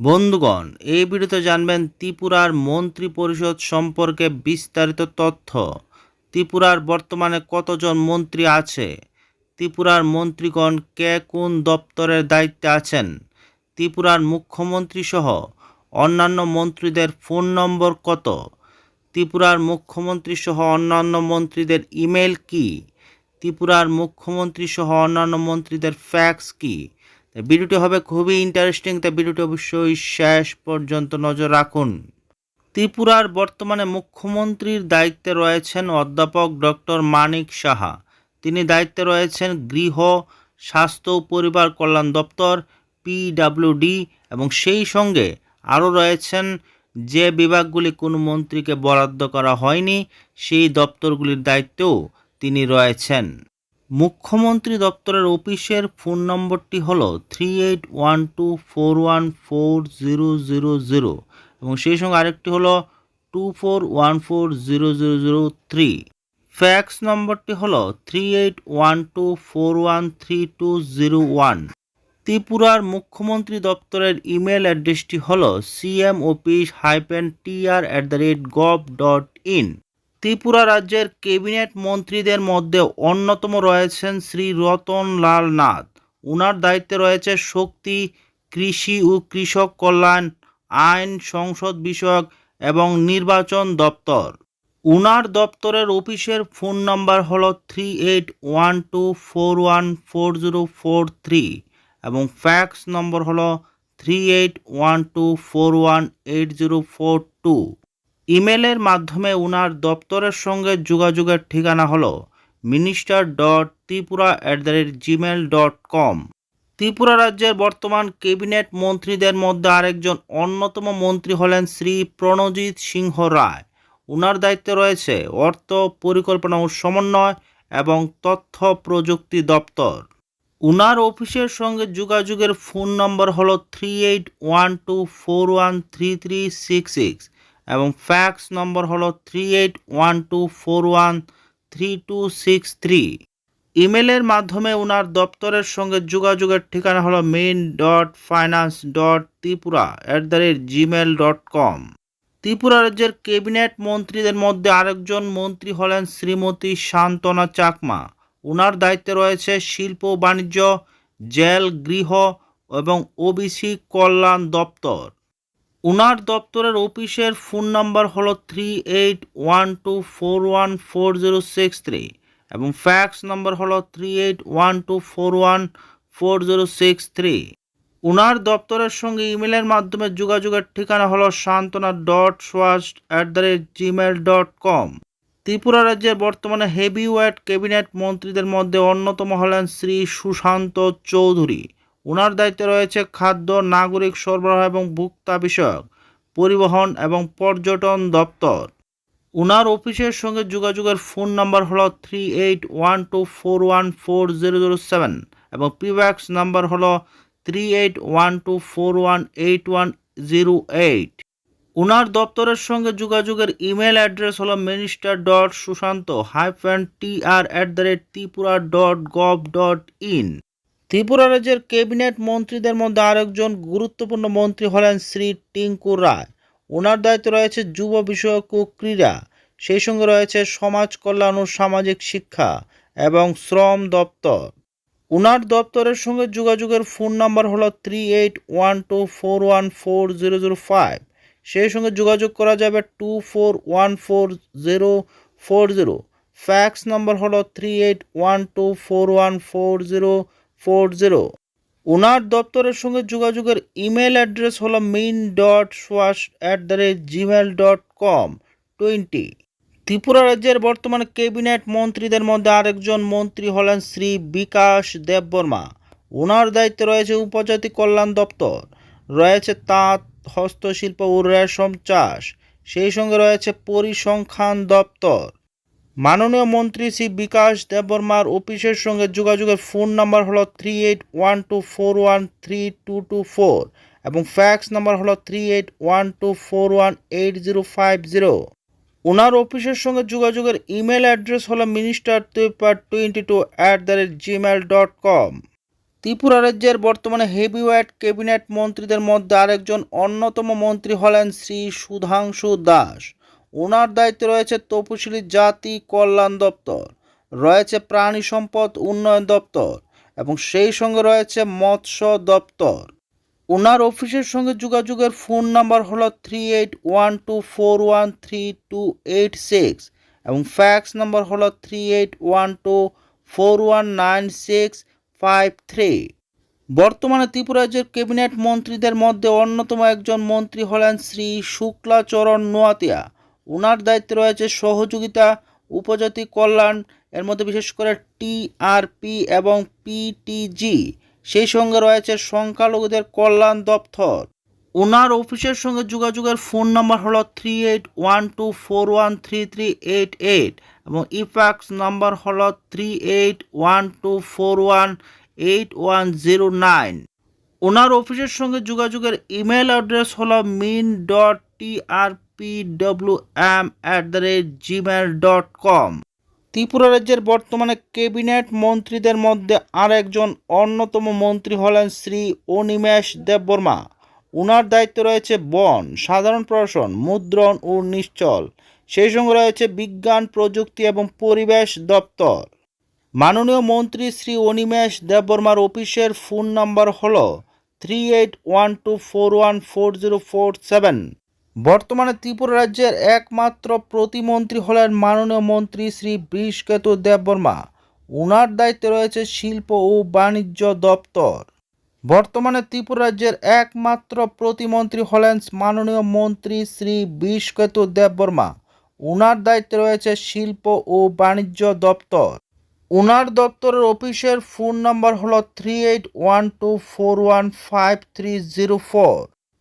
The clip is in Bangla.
বন্ধুগণ এই ভিডিওতে জানবেন ত্রিপুরার মন্ত্রী পরিষদ সম্পর্কে বিস্তারিত তথ্য। ত্রিপুরার বর্তমানে কতজন মন্ত্রী আছে? ত্রিপুরার মন্ত্রীগণ কে কোন দপ্তরের দায়িত্বে আছেন? ত্রিপুরার মুখ্যমন্ত্রী সহ অন্যান্য মন্ত্রীদের ফোন নম্বর কত? ত্রিপুরার মুখ্যমন্ত্রী সহ অন্যান্য মন্ত্রীদের ইমেল কি? ত্রিপুরার মুখ্যমন্ত্রী সহ অন্যান্য মন্ত্রীদের ফ্যাক্স কি? তাই ভিডিওটি হবে খুবই ইন্টারেস্টিং তাই ভিডিওটি অবশ্যই শেষ পর্যন্ত নজর রাখুন। ত্রিপুরার বর্তমানে মুখ্যমন্ত্রীর দায়িত্বে রয়েছেন অধ্যাপক ডক্টর মানিক সাহা। তিনি দায়িত্বে রয়েছেন গৃহ, স্বাস্থ্য, পরিবার কল্যাণ দপ্তর পিডাব্লিউডি এবং সেই সঙ্গে আরও রয়েছেন যে বিভাগগুলি কোনো মন্ত্রীকে বরাদ্দ করা হয়নি, সেই দপ্তরগুলির দায়িত্বেও তিনি রয়েছেন। মুখ্যমন্ত্রী দপ্তরের অফিসের ফোন নম্বরটি হলো three eight one two four one four zero zero zero এবং সেই সঙ্গে আরেকটি হলো two four one four zero zero zero three. Fax নম্বরটি হলো three eight one two four one three two zero one. ত্রিপুরার মুখ্যমন্ত্রী দপ্তরের ইমেল অ্যাড্রেসটি হলো CM office hyphen TR at the rate gov dot in Tripura রাজ্যের ক্যাবিনেট মন্ত্রীদের মধ্যে অন্যতম রয়েছেন শ্রী রতন লাল নাথ। উনার দায়িত্বে রয়েছে শক্তি, কৃষি ও কৃষক কল্যাণ, আইন, সংসদ বিষয়ক এবং নির্বাচন দপ্তর। উনার দপ্তরের অফিসের ফোন নাম্বার হল three eight one two four one four zero four three এবং ফ্যাক্স নম্বর হল three eight one two four one eight zero four two. ইমেলের মাধ্যমে উনার দপ্তরের সঙ্গে যোগাযোগের ঠিকানা হলো minister dot Tripura at the rate Gmail dot com Tripura রাজ্যের বর্তমান ক্যাবিনেট মন্ত্রীদের মধ্যে আরেকজন অন্যতম মন্ত্রী হলেন শ্রী প্রণজিৎ সিংহ রায়। উনার দায়িত্বে রয়েছে অর্থ, পরিকল্পনা ও সমন্বয় এবং তথ্য প্রযুক্তি দপ্তর। উনার অফিসের সঙ্গে যোগাযোগের ফোন নম্বর হলো three eight one two four one three three six six এবং ফ্যাক্স নম্বর হলো three eight one two four one three two six three ইমেলের মাধ্যমে ওনার দপ্তরের সঙ্গে যোগাযোগের ঠিকানা হলো main dot finance dot Tripura at the rate Gmail dot com Tripura রাজ্যের ক্যাবিনেট মন্ত্রীদের মধ্যে আরেকজন মন্ত্রী হলেন শ্রীমতী শান্তনা চাকমা। উনার দায়িত্বে রয়েছে শিল্প, বাণিজ্য, জেল, গৃহ এবং ওবিসি কল্যাণ দপ্তর। উনার দপ্তরের অফিসের ফোন নাম্বার হলো three eight one two four one four zero six three এবং ফ্যাক্স নাম্বার হলো three eight one two four one four zero six three উনার দপ্তরের সঙ্গে ইমেলের মাধ্যমে যোগাযোগের ঠিকানা হলো Shantana dot সোয়াস্ট at the rate Gmail dot com Tripura রাজ্যের বর্তমানে হেভিওয়েট ক্যাবিনেট মন্ত্রীদের মধ্যে অন্যতম হলেন শ্রী সুশান্ত চৌধুরী। ওনার দায়িত্বে রয়েছে খাদ্য, নাগরিক সরবরাহ এবং ভোক্তা বিষয়ক, পরিবহন এবং পর্যটন দপ্তর। ওনার অফিসের সঙ্গে যোগাযোগের ফোন নাম্বার হলো three eight one two four one four zero zero seven এবং পিব্যাক্স নাম্বার হলো three eight one two four one eight one zero eight. ওনার দপ্তরের সঙ্গে যোগাযোগের ইমেল অ্যাড্রেস হলো minister dot Sushanta hyphen T R at the rate Tripura dot gov dot in Tripura রাজ্যের ক্যাবিনেট মন্ত্রীদের মধ্যে আরেকজন গুরুত্বপূর্ণ মন্ত্রী হলেন শ্রী টিঙ্কু রায়। ওনার দায়িত্ব রয়েছে যুব বিষয়ক ও ক্রীড়া। সেই সঙ্গে রয়েছে সমাজ কল্যাণ ও সামাজিক শিক্ষা এবং শ্রম দপ্তর। উনার দপ্তরের সঙ্গে যোগাযোগের ফোন নাম্বার হলো three eight one two four one four zero zero five. সেই সঙ্গে যোগাযোগ করা যাবে two four one four zero four zero. Fax number হলো three eight one two four one four zero four zero. ওনার দপ্তরের সঙ্গে যোগাযোগের ইমেল অ্যাড্রেস হলো min dot সোয়াশ at the rate Gmail dot com twenty Tripura রাজ্যের বর্তমানে ক্যাবিনেট মন্ত্রীদের মধ্যে আরেকজন মন্ত্রী হলেন শ্রী বিকাশ দেববর্মা। ওনার দায়িত্বে রয়েছে উপজাতি কল্যাণ দপ্তর। রয়েছে তাঁত, হস্তশিল্প ও রেশম চাষ। সেই সঙ্গে রয়েছে পরিসংখ্যান দপ্তর। মাননীয় মন্ত্রী শ্রী বিকাশ দেববর্মার অফিসের সঙ্গে যোগাযোগের ফোন নাম্বার হলো three eight one two four one three two two four এবং ফ্যাক্স নাম্বার হলো three eight one two four one eight zero five zero ওনার অফিসের সঙ্গে যোগাযোগের ইমেল অ্যাড্রেস হলো minister paper twenty two at the rate Gmail dot com Tripura রাজ্যের বর্তমানে হেভিওয়েট ক্যাবিনেট মন্ত্রীদের মধ্যে আরেকজন অন্যতম মন্ত্রী হলেন শ্রী সুধাংশু দাস। ওনার দায়িত্বে রয়েছে তপশিলি জাতি কল্যাণ দপ্তর, রয়েছে প্রাণী সম্পদ উন্নয়ন দপ্তর, এবং সেই সঙ্গে রয়েছে মৎস্য দপ্তর। ওনার অফিসের সঙ্গে যোগাযোগের ফোন নাম্বার হলো three eight one two four one three two eight six এবং ফ্যাক্স নাম্বার হলো three eight one two four one nine six five three. বর্তমানে ত্রিপুরাজ্যের ক্যাবিনেট মন্ত্রীদের মধ্যে অন্যতম একজন মন্ত্রী হলেন শ্রী শুক্লাচরণ নোয়াতিয়া। ওনার দায়িত্বে রয়েছে সহযোগিতা, উপজাতি কল্যাণ, এর মধ্যে বিশেষ করে টিআরপি এবং পিটিজি সেই সঙ্গে রয়েছে সংখ্যালঘুদের কল্যাণ দপ্তর। ওনার অফিসের সঙ্গে যোগাযোগের ফোন নাম্বার হলো three eight one two four one three three eight eight এবং ইফ্যাক্স নাম্বার হলো three eight one two four one eight one zero nine. ওনার অফিসের সঙ্গে যোগাযোগের ইমেল অ্যাড্রেস হলো min dot TRP W M at the rate Gmail dot com Tripura রাজ্যের বর্তমানে ক্যাবিনেট মন্ত্রীদের মধ্যে আরেকজন অন্যতম মন্ত্রী হলেন শ্রী অনিমেষ দেববর্মা। ওনার দায়িত্ব রয়েছে বন, সাধারণ প্রশাসন, মুদ্রণ ও নিশ্চল। সেই সঙ্গে রয়েছে বিজ্ঞান, প্রযুক্তি এবং পরিবেশ দপ্তর। মাননীয় মন্ত্রী শ্রী অনিমেষ দেববর্মার অফিসের ফোন নাম্বার হল three eight one two four one four zero four seven বর্তমানে ত্রিপুরা রাজ্যের একমাত্র প্রতিমন্ত্রী হলেন মাননীয় মন্ত্রী শ্রী বৃষকেতু দেববর্মা ওনার দায়িত্বে রয়েছে শিল্প ও বাণিজ্য দপ্তর। বর্তমানে ত্রিপুরা রাজ্যের একমাত্র প্রতিমন্ত্রী হলেন মাননীয় মন্ত্রী শ্রী বৃষকেতু দেববর্মা ওনার দায়িত্বে রয়েছে শিল্প ও বাণিজ্য দপ্তর। ওনার দপ্তরের অফিসের ফোন নম্বর হলো three eight one two four one five three zero four.